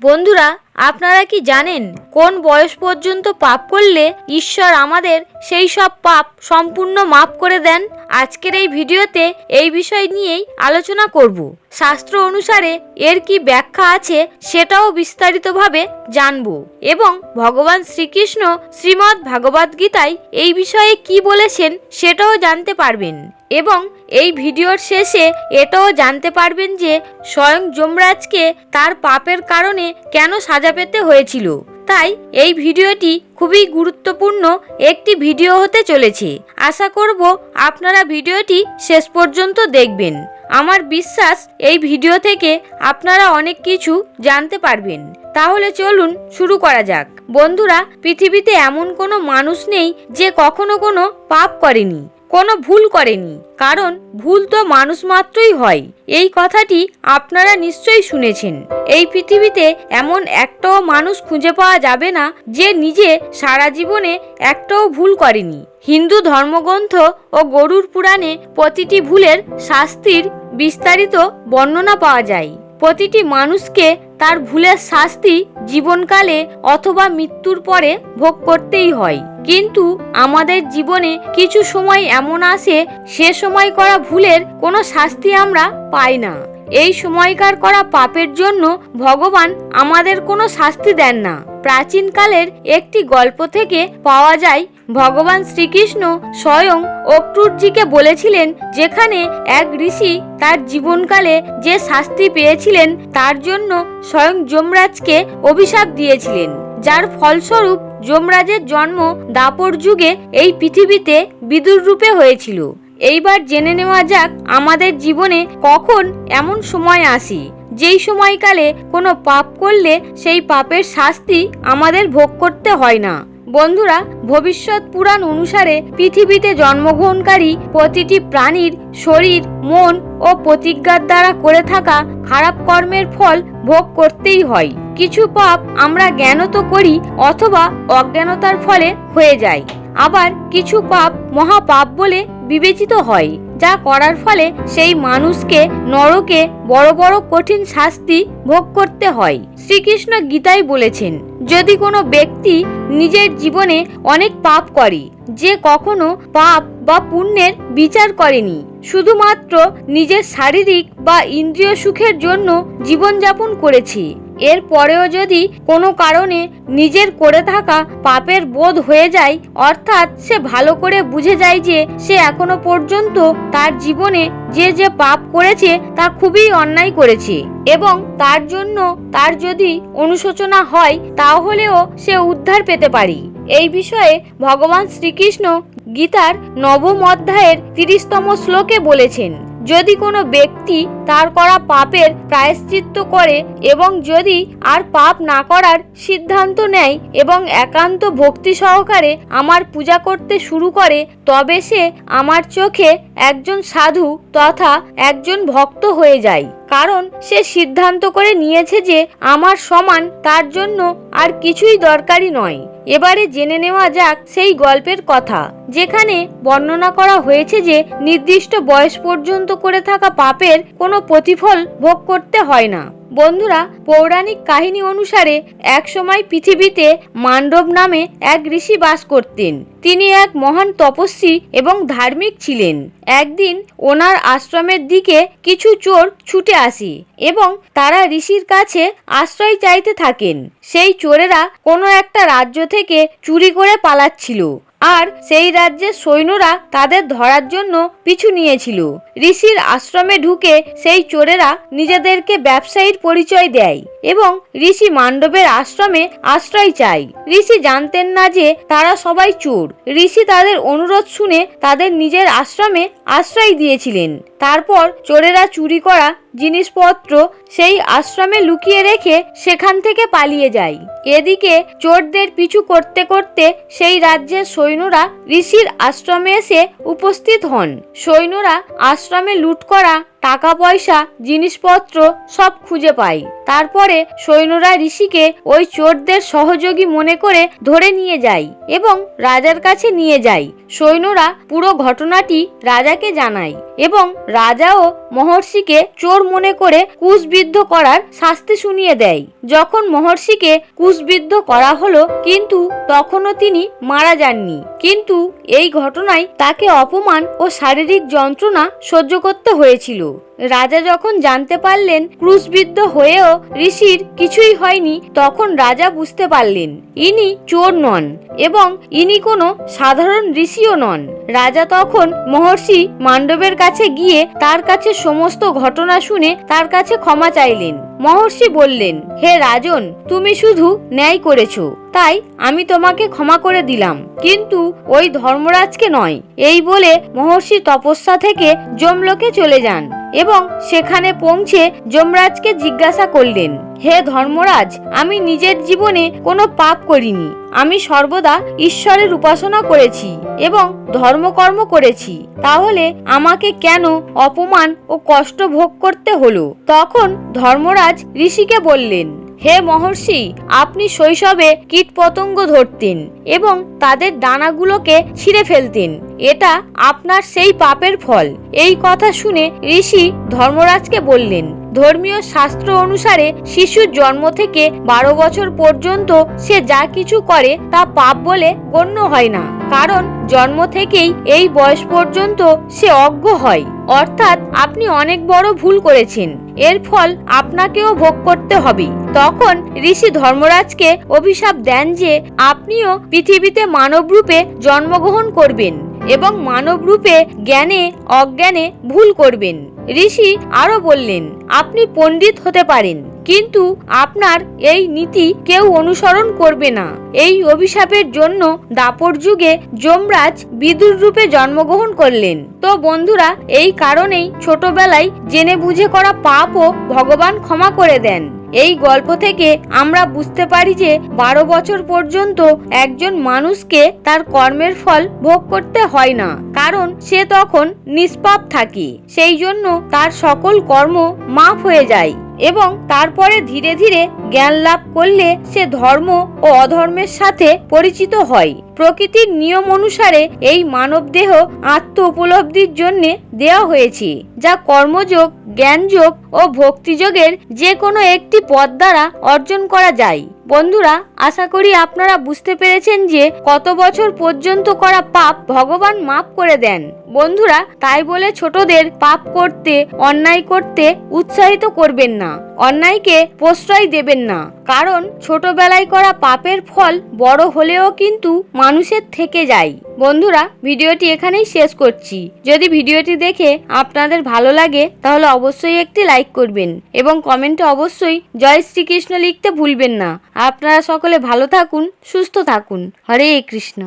বন্ধুরা, আপনারা কি জানেন কোন বয়স পর্যন্ত পাপ করলে ঈশ্বর আমাদের সেই সব পাপ সম্পূর্ণ মাফ করে দেন? আজকের এই ভিডিওতে এই বিষয় নিয়েই আলোচনা করব। শাস্ত্র অনুসারে এর কি ব্যাখ্যা আছে সেটাও বিস্তারিতভাবে জানব এবং ভগবান শ্রীকৃষ্ণ শ্রীমদ্ ভাগবত গীতায় এই বিষয়ে কি বলেছেন সেটাও জানতে পারবেন। এবং এই ভিডিওর শেষে এটাও জানতে পারবেন যে স্বয়ং যমরাজকে তার পাপের কারণে কেন সাজা পেতে হয়েছিল। তাই এই ভিডিওটি খুবই গুরুত্বপূর্ণ একটি ভিডিও হতে চলেছে। আশা করব আপনারা ভিডিওটি শেষ পর্যন্ত দেখবেন। আমার বিশ্বাস এই ভিডিও থেকে আপনারা অনেক কিছু জানতে পারবেন। তাহলে চলুন শুরু করা যাক। বন্ধুরা, পৃথিবীতে এমন কোনো মানুষ নেই যে কখনো কোনো পাপ করেনি। কোনো ভুল করেনি। কারণ ভুল তো মানুষ মাত্রই হয়। এই কথাটি আপনারা নিশ্চয়ই শুনেছেন। এই পৃথিবীতে এমন একটাও মানুষ খুঁজে পাওয়া যাবে না যে নিজে সারা জীবনে একটাও ভুল করেনি। হিন্দু ধর্মগ্রন্থ ও গরুর পুরাণে প্রতিটি ভুলের শাস্তির বিস্তারিত বর্ণনা পাওয়া যায়। প্রতিটি মানুষকে তার ভুলের শাস্তি জীবনকালে অথবা মৃত্যুর পরে ভোগ করতেই হয়। কিন্তু আমাদের জীবনে কিছু সময় এমন আসে, সে সময় করা ভুলের কোনো শাস্তি আমরা পাই না। এই সময়কার করা পাপের জন্য ভগবান আমাদের কোনো শাস্তি দেন না। প্রাচীনকালের একটি গল্প থেকে পাওয়া যায়, ভগবান শ্রীকৃষ্ণ স্বয়ং অক্রুরজিকে বলেছিলেন, যেখানে এক ঋষি তার জীবনকালে যে শাস্তি পেয়েছিলেন, তার জন্য স্বয়ং যমরাজকে অভিশাপ দিয়েছিলেন। যার ফলস্বরূপ যমরাজের জন্ম দাপর যুগে এই পৃথিবীতে বিদুর রূপে হয়েছিল। এইবার জেনে নেওয়া যাক আমাদের জীবনে কখন এমন সময় আসি, যেই সময়কালে কোনো পাপ করলে সেই পাপের শাস্তি আমাদের ভোগ করতে হয় না। বন্ধুরা, ভবিষ্যৎ পুরাণ অনুসারে পৃথিবীতে জন্মগ্রহণকারী প্রতিটি প্রাণীর শরীর, মন ও প্রতিজ্ঞার দ্বারা করে থাকা খারাপ কর্মের ফল ভোগ করতেই হয়। কিছু পাপ আমরা জ্ঞানত করি অথবা অজ্ঞানতার ফলে হয়ে যায়। আবার কিছু পাপ মহাপাপ বলে বিবেচিত হয়, যা করার ফলে সেই মানুষকে, নরকে বড় বড় কঠিন শাস্তি ভোগ করতে হয়। শ্রীকৃষ্ণ গীতায় বলেছেন, যদি কোনো ব্যক্তি নিজের জীবনে অনেক পাপ করে, যে কখনো পাপ বা পুণ্যের বিচার করেনি, শুধুমাত্র নিজের শারীরিক বা ইন্দ্রিয় সুখের জন্য জীবনযাপন করেছে এর পরেও যদি কোনো কারণে নিজের করে থাকা পাপের বোধ হয়ে যায়, অর্থাৎ সে ভালো করে বুঝে যায় যে সে এখনও পর্যন্ত তার জীবনে যে যে পাপ করেছে তা খুবই অন্যায় করেছে এবং তার জন্য তার যদি অনুশোচনা হয়, তাহলেও সে উদ্ধার পেতে পারি। এই বিষয়ে ভগবান শ্রীকৃষ্ণ গীতার নবম অধ্যায়ের তিরিশতম শ্লোকে বলেছেন। যদি কোনো ব্যক্তি তার করা পাপের প্রায়শ্চিত্ত করে এবং যদি আর পাপ না করার সিদ্ধান্ত নেয় এবং একান্ত ভক্তি সহকারে আমার পূজা করতে শুরু করে, তবে সে আমার চোখে একজন সাধু তথা একজন ভক্ত হয়ে যায়। কারণ সে সিদ্ধান্ত করে নিয়েছে যে আমার সমান তার জন্য আর কিছুই দরকারি নয়। এবারে জেনে নেওয়া যাক সেই গল্পের কথা, যেখানে বর্ণনা করা হয়েছে যে নির্দিষ্ট বয়স পর্যন্ত করে থাকা পাপের কোনো প্রতিফল ভোগ করতে হয় না। বন্ধুরা, পৌরাণিক কাহিনী অনুসারে একসময় পৃথিবীতে মান্ডব নামে এক ঋষি বাস করতেন। তিনি এক মহান তপস্বী এবং ধার্মিক ছিলেন। একদিন ওনার আশ্রমের দিকে কিছু চোর ছুটে আসি এবং তারা ঋষির কাছে আশ্রয় চাইতে থাকেন। সেই চোরেরা কোনো একটা রাজ্য থেকে চুরি করে পালাচ্ছিল। আর সেই রাজ্যের সৈন্যরা তাদের ধরার জন্য পিছু নিয়েছিল। ঋষির আশ্রমে ঢুকে সেই চোরেরা নিজেদেরকে ব্যবসায়ীর পরিচয় দেয় এবং ঋষি মান্ডবের আশ্রমে আশ্রয় চায়। ঋষি জানতেন না যে তারা সবাই চোর। ঋষি তাদের অনুরোধ শুনে তাদের নিজের আশ্রমে আশ্রয় দিয়েছিলেন। তারপর চোরেরা চুরি করা জিনিসপত্র সেই আশ্রমে লুকিয়ে রেখে সেখান থেকে পালিয়ে যায় এদিকে চোরদের পিছু করতে করতে সেই রাজ্যের সৈন্যরা ঋষির আশ্রমে এসে উপস্থিত হন। সৈন্যরা আশ্রমে লুট করা টাকা পয়সা জিনিসপত্র সব খুঁজে পায় তারপরে সৈন্যরা ঋষিকে ওই চোরদের সহযোগী মনে করে ধরে নিয়ে যায় এবং রাজার কাছে নিয়ে যায় সৈন্যরা পুরো ঘটনাটি রাজাকে জানায় এবং রাজাও মহর্ষিকে চোর মনে করে কুশবিদ্ধ করার শাস্তি শুনিয়ে দেয়। যখন মহর্ষিকে কুশবিদ্ধ করা হলো, কিন্তু তখনও তিনি মারা যাননি। কিন্তু এই ঘটনায় তাকে অপমান ও শারীরিক যন্ত্রণা সহ্য করতে হয়েছিল। রাজা যখন জানতে পারলেন ক্রুশবিদ্ধ হয়েও ঋষির কিছুই হয়নি, তখন রাজা বুঝতে পারলেন, ইনি চোর নন এবং ইনি কোনো সাধারণ ঋষিও নন। রাজা তখন মহর্ষি মান্ডবের কাছে গিয়ে তার কাছে সমস্ত ঘটনা শুনে তার কাছে ক্ষমা চাইলেন। মহর্ষি বললেন, হে রাজন, তুমি শুধু ন্যায় করেছ। তাই আমি তোমাকে ক্ষমা করে দিলাম। কিন্তু ওই ধর্মরাজকে নয়। এই বলে মহর্ষি তপস্যা থেকে যমলোকে চলে যান এবং সেখানে পৌঁছে যমরাজকে জিজ্ঞাসা করলেন, হে ধর্মরাজ, আমি নিজের জীবনে কোনো পাপ করিনি। আমি সর্বদা ঈশ্বরের উপাসনা করেছি এবং ধর্মকর্ম করেছি। তাহলে আমাকে কেন অপমান ও কষ্ট ভোগ করতে হলো? তখন ধর্মরাজ ঋষিকে বললেন হে মহর্ষি, আপনি শৈশবে কীটপতঙ্গ ধরতেন এবং তাদের ডানাগুলোকে ছিঁড়ে ফেলতেন। এটা আপনার সেই পাপের ফল। এই কথা শুনে ঋষি ধর্মরাজকে বললেন, ধর্মীয় শাস্ত্র অনুসারে শিশুর জন্ম থেকে বারো বছর পর্যন্ত সে যা কিছু করে তা পাপ বলে গণ্য হয় না। কারণ জন্ম থেকেই এই বয়স পর্যন্ত সে অজ্ঞ হয়। অর্থাৎ আপনি অনেক বড় ভুল করেছেন। এর ফল আপনাকেও ভোগ করতে হবে। তখন ঋষি ধর্মরাজকে অভিশাপ দেন যে আপনিও পৃথিবীতে মানব রূপে জন্মগ্রহণ করবেন এবং মানব রূপে জ্ঞানে অজ্ঞানে ভুল করবেন। ঋষি আরও বললেন, আপনি পণ্ডিত হতে পারেন, কিন্তু আপনার এই নীতি কেউ অনুসরণ করবে না। এই অভিশাপের জন্য দাপর যুগে যমরাজ বিদুর রূপে জন্মগ্রহণ করলেন। তো বন্ধুরা, এই কারণেই ছোটবেলায় জেনে বুঝে করা পাপও ভগবান ক্ষমা করে দেন। এই গল্প থেকে আমরা বুঝতে পারি যে বারো বছর পর্যন্ত একজন মানুষকে তার কর্মের ফল ভোগ করতে হয় না। কারণ সে তখন নিষ্পাপ থাকে সেই জন্য তার সকল কর্ম মাফ হয়ে যায়। এবং তারপরে ধীরে ধীরে জ্ঞান লাভ করলে সে ধর্ম ও অধর্মের সাথে পরিচিত হয়। প্রকৃতির নিয়ম অনুসারে এই মানব দেহ আত্ম উপলব্ধির জন্য দেওয়া হয়েছে, যা কর্মযোগ, জ্ঞানযোগ ও ভক্তিযোগের যে কোনো একটি পথ দ্বারা অর্জন করা যায়। বন্ধুরা, আশা করি আপনারা বুঝতে পেরেছেন যে কত বছর পর্যন্ত করা পাপ ভগবান মাফ করে দেন। বন্ধুরা, তাই বলে ছোটদের পাপ করতে, অন্যায় করতে উৎসাহিত করবেন না। অন্যায়কে প্রশ্রয় দেবেন না। কারণ ছোটবেলায় করা পাপের ফল বড় হলেও কিন্তু মানুষের থেকে যায়। বন্ধুরা, ভিডিওটি এখানেই শেষ করছি। যদি ভিডিওটি দেখে আপনাদের ভালো লাগে, তাহলে অবশ্যই একটি লাইক করবেন এবং কমেন্টে অবশ্যই জয় শ্রীকৃষ্ণ লিখতে ভুলবেন না। আপনারা সকলে ভালো থাকুন, সুস্থ থাকুন। হরে কৃষ্ণ।